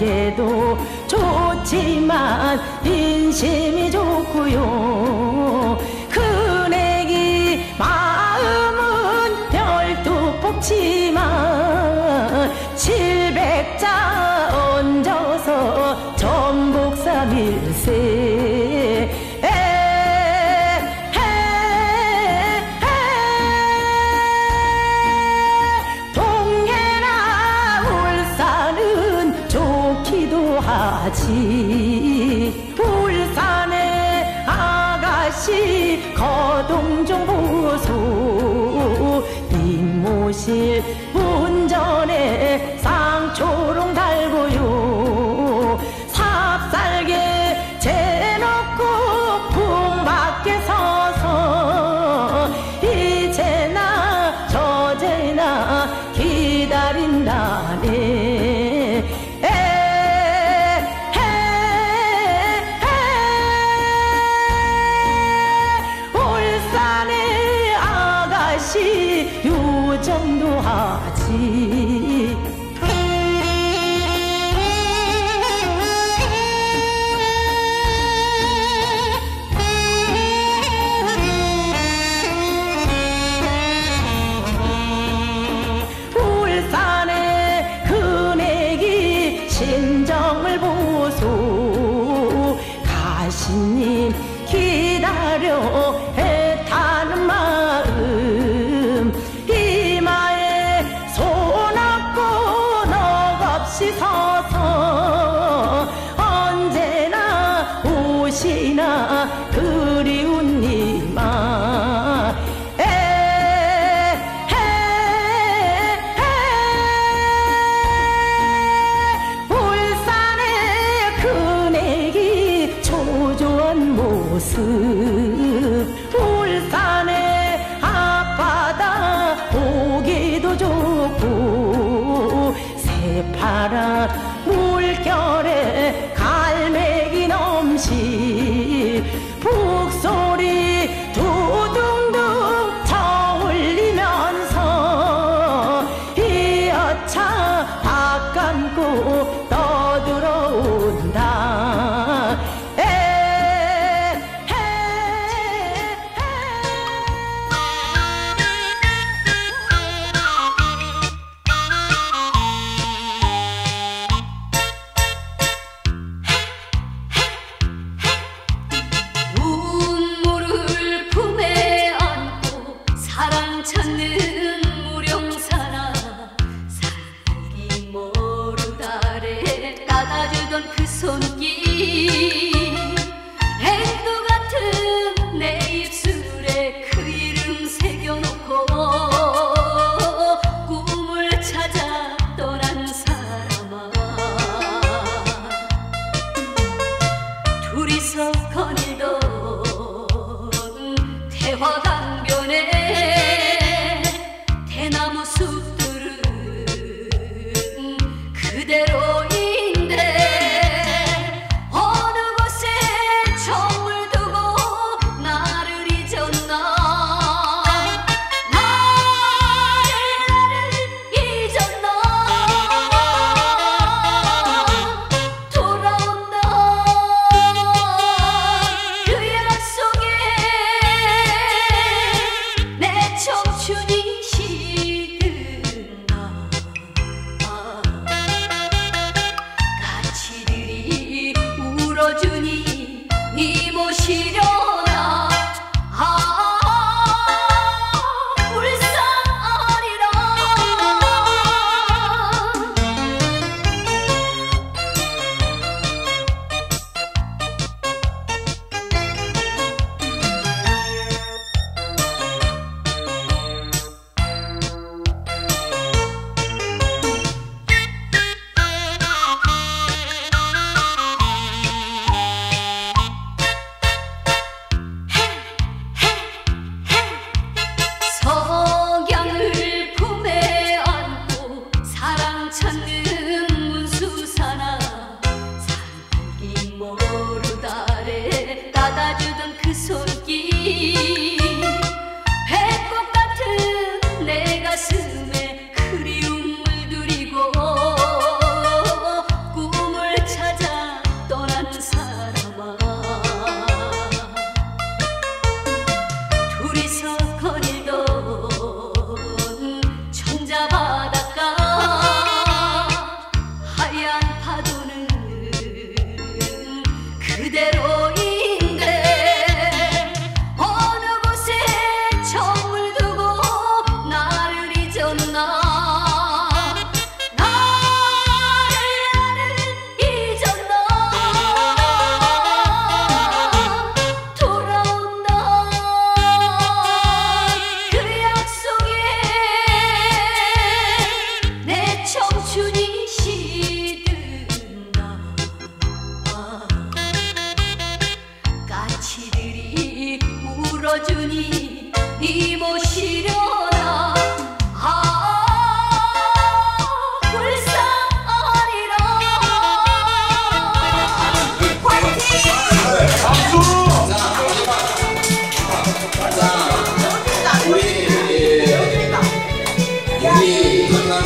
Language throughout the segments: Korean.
관계도 좋지만 인심이 좋고요. 큰애기 마음은 별도 뽑지만 700자 얹어서 전복삼일세 다시 거동정 보소 임모실 운전에 주님 기다려. आराध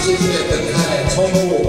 世界等待，从我。